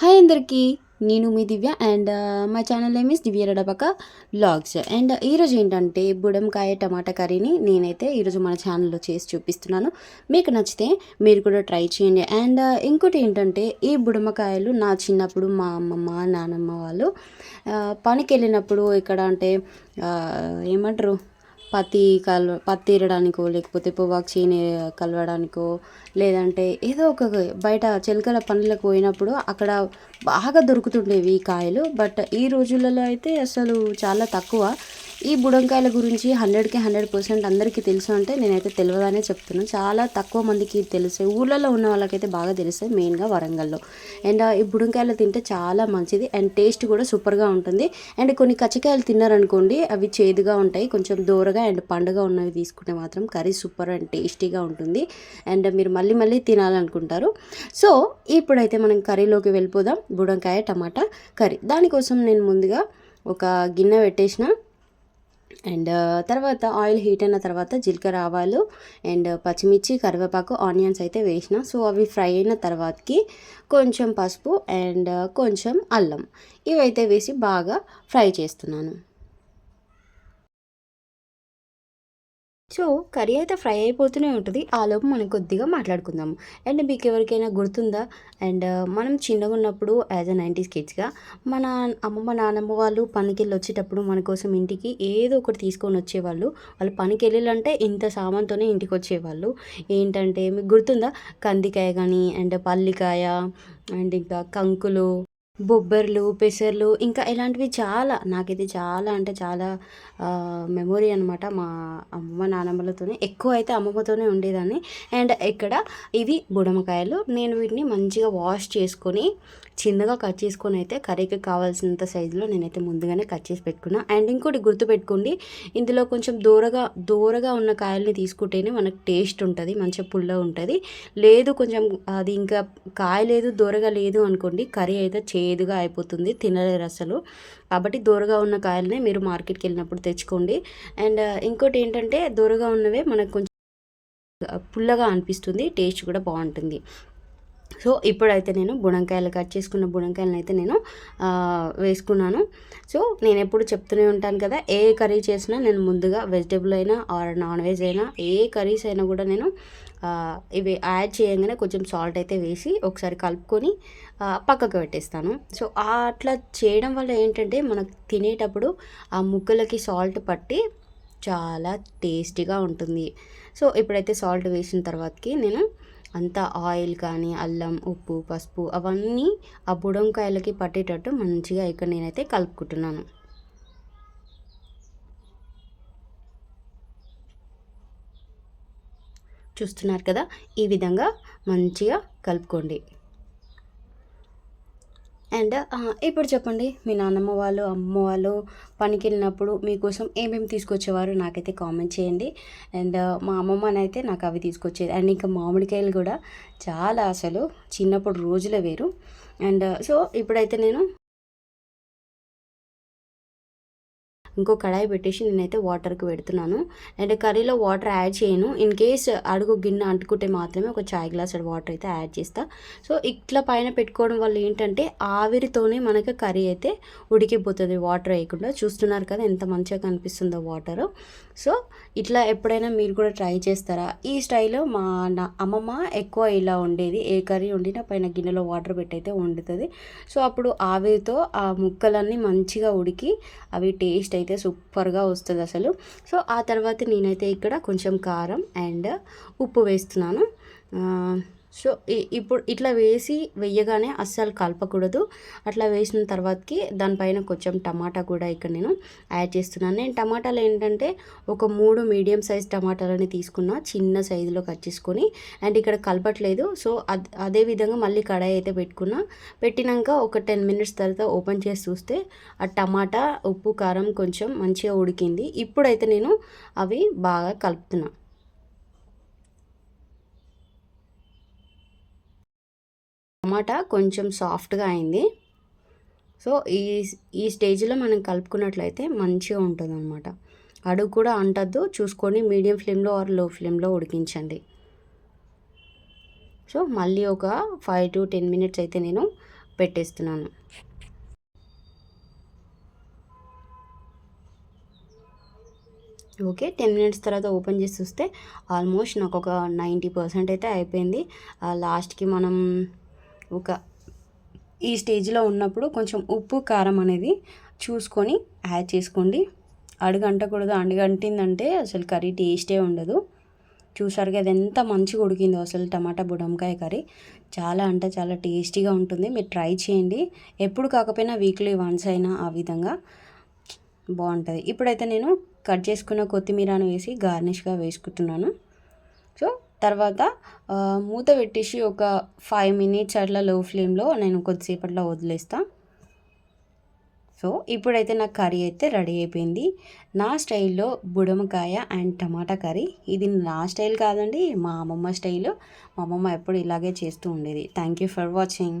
Hi అందరికీ నేను మీ దివ్య అండ్ మా ఛానల్ నేమ్ ఇస్ దివ్య రడపక బ్లాగ్స్ అండ్ ఈరోజు ఏంటంటే బుడంకాయ టమాటా కర్రీని నేనైతే ఈరోజు మన ఛానల్లో చేసి చూపిస్తున్నాను. మీకు నచ్చితే మీరు కూడా ట్రై చేయండి. అండ్ ఇంకోటి ఏంటంటే ఈ బుడమకాయలు నా చిన్నప్పుడు మా అమ్మమ్మ నానమ్మ వాళ్ళు పనికి వెళ్ళినప్పుడు ఇక్కడ అంటే ఏమంటారు? పత్తి కల్ పత్తి ఇరడానికో లేకపోతే పొగాకు చేని కలవడానికో లేదంటే ఏదో ఒక బయట చిలకల పనులకు పోయినప్పుడు అక్కడ బాగా దొరుకుతుండేవి ఈ కాయలు. బట్ ఈ రోజులలో అయితే అసలు చాలా తక్కువ. ఈ బుడంకాయల గురించి హండ్రెడ్కి హండ్రెడ్ పర్సెంట్ అందరికీ తెలుసు అంటే నేనైతే తెలియదనే చెప్తున్నాను. చాలా తక్కువ మందికి తెలుసు. ఊళ్ళలో ఉన్న వాళ్ళకైతే బాగా తెలుస్తాయి మెయిన్గా వరంగల్లో. అండ్ ఈ బుడంకాయలు తింటే చాలా మంచిది. అండ్ టేస్ట్ కూడా సూపర్గా ఉంటుంది. అండ్ కొన్ని కచ్చకాయలు తిన్నారనుకోండి అవి చేదుగా ఉంటాయి. కొంచెం దూరగా అండ్ పండుగ ఉన్నవి తీసుకుంటే మాత్రం కర్రీ సూపర్ అండ్ టేస్టీగా ఉంటుంది. అండ్ మీరు మళ్ళీ మళ్ళీ తినాలనుకుంటారు. సో ఇప్పుడైతే మనం కర్రీలోకి వెళ్ళిపోదాం. బుడంకాయ టమాటా కర్రీ. దానికోసం నేను ముందుగా ఒక గిన్నె పెట్టేసిన. అండ్ తర్వాత ఆయిల్ హీట్ అయిన తర్వాత జీలకర్ర ఆవాలు అండ్ పచ్చిమిర్చి కరివేపాకు ఆనియన్స్ అయితే వేసిన. సో అవి ఫ్రై అయిన తర్వాతకి కొంచెం పసుపు అండ్ కొంచెం అల్లం. ఇవైతే వేసి బాగా ఫ్రై చేస్తున్నాను. సో కర్రీ అయితే ఫ్రై అయిపోతూనే ఉంటుంది. ఆలోపు మనం కొద్దిగా మాట్లాడుకుందాం అండ్ మీకు ఎవరికైనా గుర్తుందా? అండ్ మనం చిన్నగా ఉన్నప్పుడు యాజ్ అ నైంటీస్ కిడ్స్గా మన అమ్మమ్మ నాన్నమ్మ వాళ్ళు పనికి వెళ్ళి వచ్చేటప్పుడు మన కోసం ఇంటికి ఏదో ఒకటి తీసుకొని వచ్చేవాళ్ళు. వాళ్ళు పనికి వెళ్ళాలంటే ఇంత సామాన్తోనే ఇంటికి వచ్చేవాళ్ళు. ఏంటంటే మీకు గుర్తుందా? కందికాయ కానీ అండ్ పల్లికాయ అండ్ ఇంకా కంకులు. బొబ్బర్లు పెసర్లు ఇంకా ఇలాంటివి చాలా నాకైతే చాలా అంటే చాలా మెమొరీ అనమాట మా అమ్మ నానమ్మలతోనే ఎక్కువ అయితే అమ్మమ్మతోనే ఉండేదాన్ని. అండ్ ఇక్కడ ఇవి బుడమకాయలు నేను వీటిని మంచిగా వాష్ చేసుకొని చిన్నగా కట్ చేసుకొని అయితే కర్రీకి కావాల్సినంత సైజులో నేనైతే ముందుగానే కట్ చేసి పెట్టుకున్నా. అండ్ ఇంకోటి గుర్తుపెట్టుకోండి ఇందులో కొంచెం దూరగా దూరగా ఉన్న కాయల్ని తీసుకుంటేనే మనకు టేస్ట్ ఉంటుంది మంచిగా పుల్ల ఉంటుంది. లేదు కొంచెం అది ఇంకా కాయ లేదు దూరగా లేదు అనుకోండి కర్రీ అయితే చే చేదుగా అయిపోతుంది తినలేరు అసలు. కాబట్టి దూరగా ఉన్న కాయలనే మీరు మార్కెట్కి వెళ్ళినప్పుడు తెచ్చుకోండి. అండ్ ఇంకోటి ఏంటంటే దూరగా ఉన్నవే మనకు కొంచెం పుల్లగా అనిపిస్తుంది టేస్ట్ కూడా బాగుంటుంది. సో ఇప్పుడైతే నేను బుడంకాయలు కట్ చేసుకున్న బుడంకాయలను అయితే నేను వేసుకున్నాను. సో నేను ఎప్పుడు చెప్తూనే ఉంటాను కదా ఏ కర్రీ చేసినా నేను ముందుగా వెజిటేబుల్ అయినా ఆర్ నాన్ వెజ్ అయినా ఏ కర్రీస్ అయినా కూడా నేను ఇవి యాడ్ చేయగానే కొంచెం సాల్ట్ అయితే వేసి ఒకసారి కలుపుకొని పక్కకు పెట్టేస్తాను. సో అట్లా చేయడం వల్ల ఏంటంటే మనకు తినేటప్పుడు ఆ ముక్కలకి సాల్ట్ పట్టి చాలా టేస్టీగా ఉంటుంది. సో ఇప్పుడైతే సాల్ట్ వేసిన తర్వాతకి నేను అంతా ఆయిల్ కానీ అల్లం ఉప్పు పసుపు అవన్నీ ఆ బుడంకాయలకి పట్టేటట్టు మంచిగా ఇక్కడ నేనైతే కలుపుకుంటున్నాను. చూస్తున్నారు కదా? ఈ విధంగా మంచిగా కలుపుకోండి. అండ్ ఇప్పుడు చెప్పండి మీ నాన్నమ్మ వాళ్ళు అమ్మ వాళ్ళు పనికి వెళ్ళినప్పుడు మీకోసం ఏమేమి తీసుకొచ్చేవారు నాకైతే కామెంట్ చేయండి. అండ్ మా అమ్మమ్మనైతే నాకు అవి తీసుకొచ్చేది. అండ్ ఇంకా మామిడికాయలు కూడా చాలా అసలు చిన్నప్పుడు రోజులే వేరు. అండ్ సో ఇప్పుడైతే నేను ఇంకో కడాయి పెట్టేసి నేనైతే వాటర్కి పెడుతున్నాను. అండ్ కర్రీలో వాటర్ యాడ్ చేయను. ఇన్ కేస్ అడుగు గిన్నె అంటుకుంటే మాత్రమే ఒక చాయ్ గ్లాస్ వాటర్ అయితే యాడ్ చేస్తా. సో ఇట్లా పైన పెట్టుకోవడం వల్ల ఏంటంటే ఆవిరితోనే మనకి కర్రీ అయితే ఉడికిపోతుంది. వాటర్ వేయకుండా చూస్తున్నారు కదా ఎంత మంచిగా కనిపిస్తుందో వాటర్. సో ఇట్లా ఎప్పుడైనా మీరు కూడా ట్రై చేస్తారా? ఈ స్టైల్లో మా నా అమ్మమ్మ ఎక్కువ ఇలా ఉండేది ఏ కర్రీ వండినా పైన గిన్నెలో వాటర్ పెట్టి అయితే వండుతుంది. సో అప్పుడు ఆవిరితో ఆ ముక్కలన్నీ మంచిగా ఉడికి అవి టేస్ట్ అయితే అయితే సూపర్గా వస్తుంది అసలు. సో ఆ తర్వాత నేనైతే ఇక్కడ కొంచెం కారం అండ్ ఉప్పు వేస్తున్నాను. సో ఇ- ఇప్పుడు ఇట్లా వేసి వెయ్యగానే అస్సలు కలపకూడదు. అట్లా వేసిన తర్వాతకి దానిపైన కొంచెం టమాటా కూడా ఇక్కడ నేను యాడ్ చేస్తున్నాను. నేను టమాటాలు ఏంటంటే ఒక మూడు మీడియం సైజ్ టమాటాలని తీసుకున్న చిన్న సైజులో కట్ చేసుకొని అండ్ ఇక్కడ కలపట్లేదు. సో అద్ అదే విధంగా మళ్ళీ కడాయి అయితే పెట్టుకున్నా. పెట్టినాక ఒక టెన్ మినిట్స్ తర్వాత ఓపెన్ చేసి చూస్తే ఆ టమాటా ఉప్పు కారం కొంచెం మంచిగా ఉడికింది. ఇప్పుడైతే నేను అవి బాగా కలుపుతున్నాను టమాటా కొంచెం సాఫ్ట్గా అయింది. సో ఈ ఈ స్టేజ్లో మనం కలుపుకున్నట్లయితే మంచిగా ఉంటుంది అనమాట అడుగు కూడా అంటద్దు. చూసుకొని మీడియం ఫ్లేమ్లో ఆర్లో ఫ్లేమ్లో ఉడికించండి. సో మళ్ళీ ఒక ఫైవ్ టు టెన్ మినిట్స్ అయితే నేను పెట్టేస్తున్నాను. ఓకే టెన్ మినిట్స్ తర్వాత ఓపెన్ చేసి చూస్తే ఆల్మోస్ట్ నాకు ఒక నైంటీ పర్సెంట్ అయితే అయిపోయింది. లాస్ట్కి మనం ఒక ఈ స్టేజ్లో ఉన్నప్పుడు కొంచెం ఉప్పు కారం అనేది చూసుకొని యాడ్ చేసుకోండి. అడుగంటకూడదు అడుగంటిందంటే అసలు కర్రీ టేస్టే ఉండదు. చూసారు కదా ఎంత మంచిగా ఉడికిందో అసలు టమాటా బుడంకాయ కర్రీ. చాలా అంటే చాలా టేస్టీగా ఉంటుంది. మీరు ట్రై చేయండి. ఎప్పుడు కాకపోయినా వీక్లీ వన్స్ అయినా ఆ విధంగా బాగుంటుంది. ఇప్పుడైతే నేను కట్ చేసుకున్న కొత్తిమీరను వేసి గార్నిష్గా వేసుకుంటున్నాను. సో తర్వాత మూత పెట్టేసి ఒక ఫైవ్ మినిట్స్ అట్లా లో ఫ్లేమ్లో నేను కొద్దిసేపట్లో వదిలేస్తాను సో ఇప్పుడైతే నా కర్రీ అయితే రెడీ అయిపోయింది. నా స్టైల్లో బుడమకాయ అండ్ టమాటా కర్రీ. ఇది నా స్టైల్ కాదండి మా అమ్మమ్మ స్టైల్. మా అమ్మమ్మ ఎప్పుడు ఇలాగే చేస్తూ ఉండేది. Thank you for watching